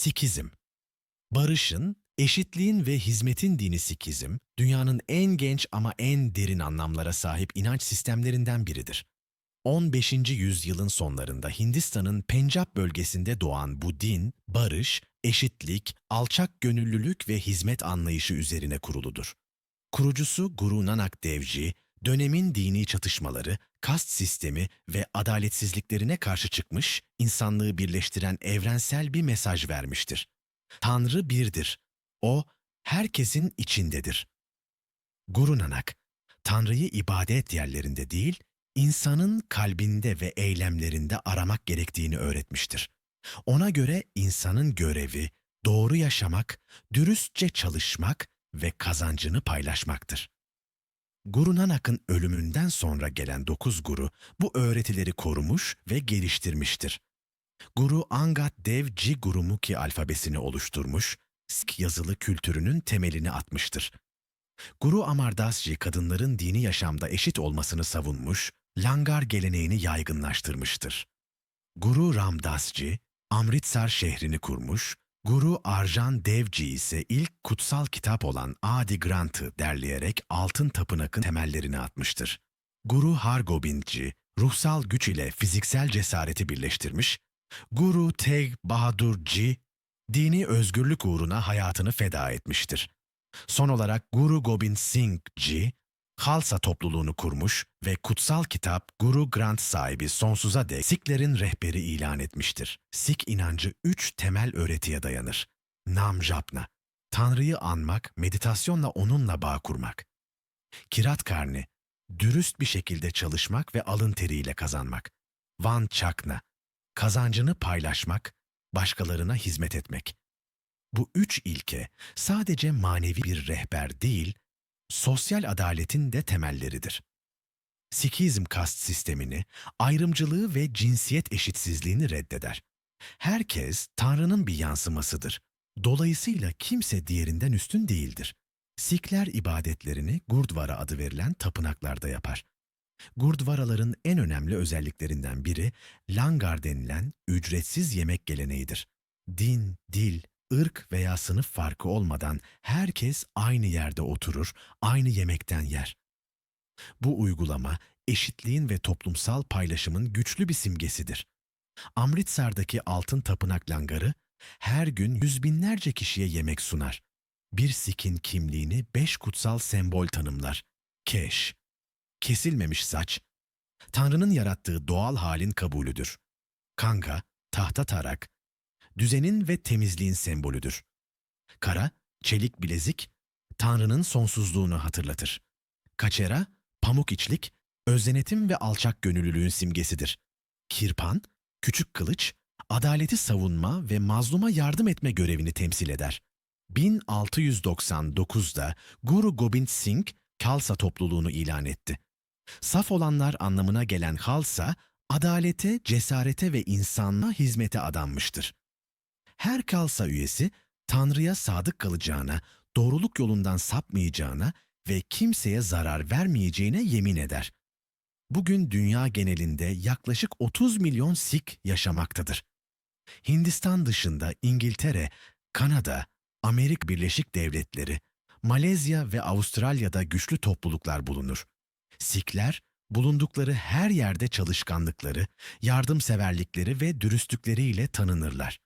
Sikizm Barışın, eşitliğin ve hizmetin dini Sikizm, dünyanın en genç ama en derin anlamlara sahip inanç sistemlerinden biridir. 15. yüzyılın sonlarında Hindistan'ın Pencap bölgesinde doğan bu din, barış, eşitlik, alçak gönüllülük ve hizmet anlayışı üzerine kuruludur. Kurucusu Guru Nanak Devji, dönemin dini çatışmaları, kast sistemi ve adaletsizliklerine karşı çıkmış, insanlığı birleştiren evrensel bir mesaj vermiştir. Tanrı birdir. O, herkesin içindedir. Guru Nanak, Tanrı'yı ibadet yerlerinde değil, insanın kalbinde ve eylemlerinde aramak gerektiğini öğretmiştir. Ona göre insanın görevi, doğru yaşamak, dürüstçe çalışmak ve kazancını paylaşmaktır. Guru Nanak'ın ölümünden sonra gelen dokuz guru bu öğretileri korumuş ve geliştirmiştir. Guru Angad Dev Ji Gurumukhi alfabesini oluşturmuş, Sikh yazılı kültürünün temelini atmıştır. Guru Amar Das Ji kadınların dini yaşamda eşit olmasını savunmuş, Langar geleneğini yaygınlaştırmıştır. Guru Ramdas Ji, Amritsar şehrini kurmuş, Guru Arjan Devji ise ilk kutsal kitap olan Adi Granth'ı derleyerek altın tapınakın temellerini atmıştır. Guru Hargobind Ji, ruhsal güç ile fiziksel cesareti birleştirmiş, Guru Teg Bahadur Ji, dini özgürlük uğruna hayatını feda etmiştir. Son olarak Guru Gobind Singh Ji, Halsa topluluğunu kurmuş ve kutsal kitap Guru Granth sahibi sonsuza dek Siklerin rehberi ilan etmiştir. Sik inancı üç temel öğretiye dayanır. Nam Japna, Tanrı'yı anmak, meditasyonla onunla bağ kurmak. Kirat Karni, dürüst bir şekilde çalışmak ve alın teriyle kazanmak. Van Chakna, kazancını paylaşmak, başkalarına hizmet etmek. Bu üç ilke sadece manevi bir rehber değil, sosyal adaletin de temelleridir. Sikizm kast sistemini, ayrımcılığı ve cinsiyet eşitsizliğini reddeder. Herkes Tanrı'nın bir yansımasıdır. Dolayısıyla kimse diğerinden üstün değildir. Sikler ibadetlerini Gurdwara adı verilen tapınaklarda yapar. Gurdwaraların en önemli özelliklerinden biri langar denilen ücretsiz yemek geleneğidir. Din, dil, ırk veya sınıf farkı olmadan herkes aynı yerde oturur, aynı yemekten yer. Bu uygulama eşitliğin ve toplumsal paylaşımın güçlü bir simgesidir. Amritsar'daki altın tapınak langarı her gün yüz binlerce kişiye yemek sunar. Bir Sik'in kimliğini beş kutsal sembol tanımlar. Keş, kesilmemiş saç, Tanrı'nın yarattığı doğal halin kabulüdür. Kanga, tahta tarak, düzenin ve temizliğin sembolüdür. Kara, çelik bilezik, Tanrı'nın sonsuzluğunu hatırlatır. Kaçera, pamuk içlik, özdenetim ve alçak gönüllülüğün simgesidir. Kirpan, küçük kılıç, adaleti savunma ve mazluma yardım etme görevini temsil eder. 1699'da Guru Gobind Singh Khalsa topluluğunu ilan etti. Saf olanlar anlamına gelen Halsa, adalete, cesarete ve insanlığa hizmete adanmıştır. Her Kalsa üyesi Tanrı'ya sadık kalacağına, doğruluk yolundan sapmayacağına ve kimseye zarar vermeyeceğine yemin eder. Bugün dünya genelinde yaklaşık 30 milyon Sik yaşamaktadır. Hindistan dışında İngiltere, Kanada, Amerika Birleşik Devletleri, Malezya ve Avustralya'da güçlü topluluklar bulunur. Sikler, bulundukları her yerde çalışkanlıkları, yardımseverlikleri ve dürüstlükleriyle tanınırlar.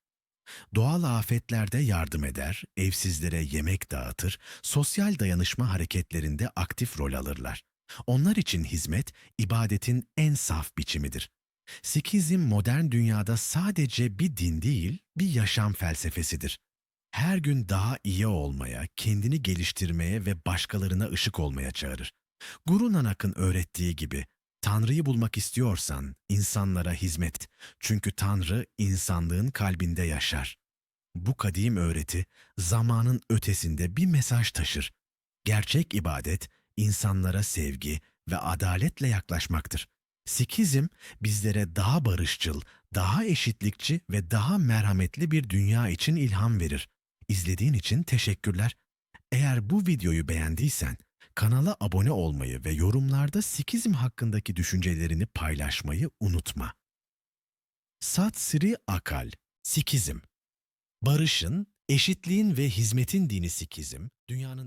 Doğal afetlerde yardım eder, evsizlere yemek dağıtır, sosyal dayanışma hareketlerinde aktif rol alırlar. Onlar için hizmet, ibadetin en saf biçimidir. Sikizm modern dünyada sadece bir din değil, bir yaşam felsefesidir. Her gün daha iyi olmaya, kendini geliştirmeye ve başkalarına ışık olmaya çağırır. Guru Nanak'ın öğrettiği gibi Tanrı'yı bulmak istiyorsan insanlara hizmet. Çünkü Tanrı insanlığın kalbinde yaşar. Bu kadim öğreti zamanın ötesinde bir mesaj taşır. Gerçek ibadet insanlara sevgi ve adaletle yaklaşmaktır. Sikizm bizlere daha barışçıl, daha eşitlikçi ve daha merhametli bir dünya için ilham verir. İzlediğin için teşekkürler. Eğer bu videoyu beğendiysen Kanala abone olmayı ve yorumlarda Sikizm hakkındaki düşüncelerini paylaşmayı unutma. Sat Sri Akal, Sikizm Barışın, eşitliğin ve hizmetin dini Sikizm, dünyanın